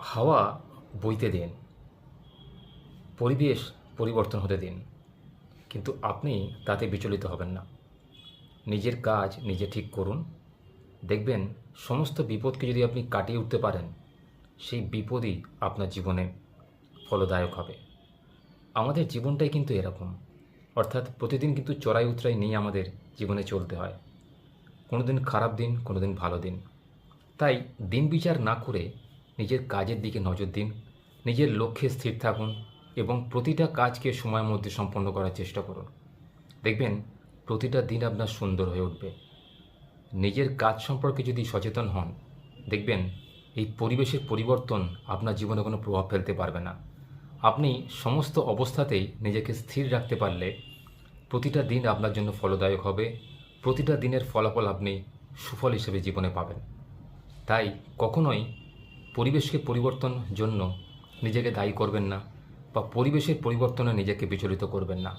হাওয়া বইতে দিন, পরিবেশ পরিবর্তন হতে দিন, কিন্তু আপনি তাতে বিচলিত হবেন না। নিজের কাজ নিজে ঠিক করুন। দেখবেন সমস্ত বিপদকে যদি আপনি কাটিয়ে উঠতে পারেন, সেই বিপদই আপনার জীবনে ফলদায়ক হবে। আমাদের জীবনটাই কিন্তু এরকম। অর্থাৎ প্রতিদিন কিন্তু চড়াই উতরাই নিয়ে আমাদের জীবনে চলতে হয়। কোনো দিন খারাপ দিন কোনো দিন ভালো দিন। তাই দিন বিচার না করে নিজের কাজের দিকে নজর দিন, নিজের লক্ষ্যে স্থির থাকুন এবং প্রতিটা কাজকে সময়ের মধ্যে সম্পন্ন করার চেষ্টা করুন। দেখবেন, প্রতিটা দিন আপনার সুন্দর হয়ে উঠবে। নিজের কাজ সম্পর্কে যদি সচেতন হন, দেখবেন এই পরিবেশের পরিবর্তন আপনার জীবনে কোনো প্রভাব ফেলতে পারবে না। আপনি সমস্ত অবস্থাতেই নিজেকে স্থির রাখতে পারলে প্রতিটা দিন আপনার জন্য ফলদায়ক হবে। প্রতিটা দিনের ফলাফল আপনি সুফল হিসেবে জীবনে পাবেন। তাই কখনোই পরিবেশকে পরিবর্তন জন্য নিজেকে দায়ী করবেন না বা পরিবেশের পরিবর্তনে নিজেকে বিচলিত করবেন না।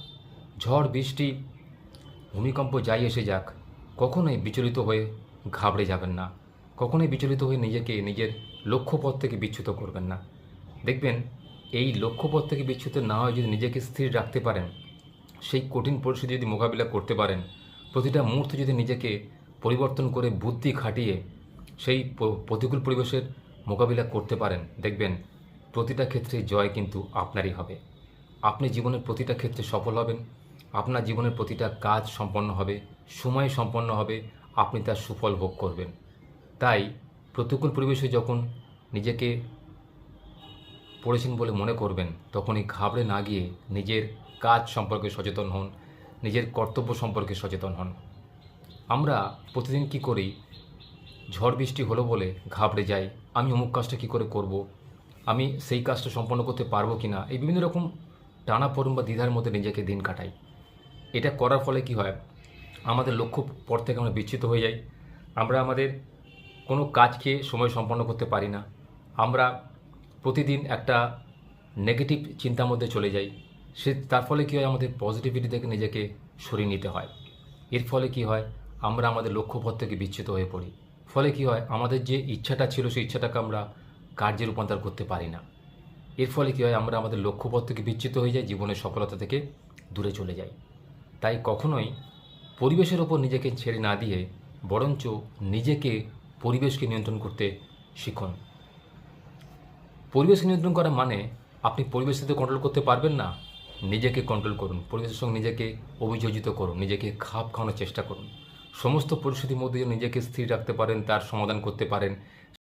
ঝড়, বৃষ্টি, ভূমিকম্প যাই এসে যাক, কখনোই বিচলিত হয়ে ঘাবড়ে যাবেন না। কখনোই বিচলিত হয়ে নিজেকে, নিজের লক্ষ্যপথ থেকে বিচ্যুত করবেন না। দেখবেন, এই লক্ষ্যপথ থেকে বিচ্যুত না হয়ে যদি নিজেকে স্থির রাখতে পারেন, সেই কঠিন পরিস্থিতি যদি মোকাবিলা করতে পারেন, প্রতিটা মুহূর্তে যদি নিজেকে পরিবর্তন করে বুদ্ধি খাটিয়ে সেই প্রতিকূল পরিবেশের মোকাবিলা করতে পারেন। দেখবেন, প্রতিটা ক্ষেত্রে জয় কিন্তু আপনারই হবে। আপনি জীবনের প্রতিটা ক্ষেত্রে সফল হবেন, আপনার জীবনের প্রতিটা কাজ সম্পন্ন হবে, সময়ে সম্পন্ন হবে, আপনি তার সুফল ভোগ করবেন। তাই প্রতিকূল পরিবেশে যখন নিজেকে পড়েছেন বলে মনে করবেন, তখনই ঘাবড়ে না গিয়ে নিজের কাজ সম্পর্কে সচেতন হন, নিজের কর্তব্য সম্পর্কে সচেতন হন। আমরা প্রতিদিন কি করি? ঝড় বৃষ্টি হলো বলে ঘাবড়ে যাই। আমি অমুক কাজটা কী করে করব। আমি সেই কাজটা সম্পন্ন করতে পারব কি না? এই বিভিন্ন রকম টানা পড়ুন বা দ্বিধার মধ্যে নিজেকে দিন কাটাই। এটা করার ফলে কি হয়? আমাদের লক্ষ্য পর থেকে আমরা বিচ্ছিত হয়ে যাই। আমরা আমাদের কোনো কাজকে সময় সম্পন্ন করতে পারি না। আমরা প্রতিদিন একটা নেগেটিভ চিন্তার মধ্যে চলে যাই। সে তার ফলে কী হয়? আমাদের পজিটিভিটি থেকে নিজেকে সরিয়ে নিতে হয়। এর ফলে কি হয়? আমরা আমাদের লক্ষ্যপথ থেকে বিচ্ছিত হয়ে পড়ি। ফলে কি হয়? আমাদের যে ইচ্ছাটা ছিল, সেই ইচ্ছাটাকে আমরা কার্যে রূপান্তর করতে পারি না। এর ফলে কী হয়? আমরা আমাদের লক্ষ্যপথ থেকে বিচ্ছিত হয়ে যাই, জীবনের সফলতা থেকে দূরে চলে যাই। তাই কখনোই পরিবেশের ওপর নিজেকে ছেড়ে না দিয়ে বরঞ্চ নিজেকে পরিবেশকে নিয়ন্ত্রণ করতে শিখুন। পরিবেশ নিয়ন্ত্রণ করা মানে আপনি পরিবেশের সাথে কন্ট্রোল করতে পারবেন না, নিজেকে কন্ট্রোল করুন। পরিবেশের সঙ্গে নিজেকে অভিযোজিত করুন, নিজেকে খাপ খাওয়ানোর চেষ্টা করুন। সমস্ত পরিস্থিতির মধ্যে যেন নিজেকে স্থির রাখতে পারেন তার সমাধান করতে পারেন।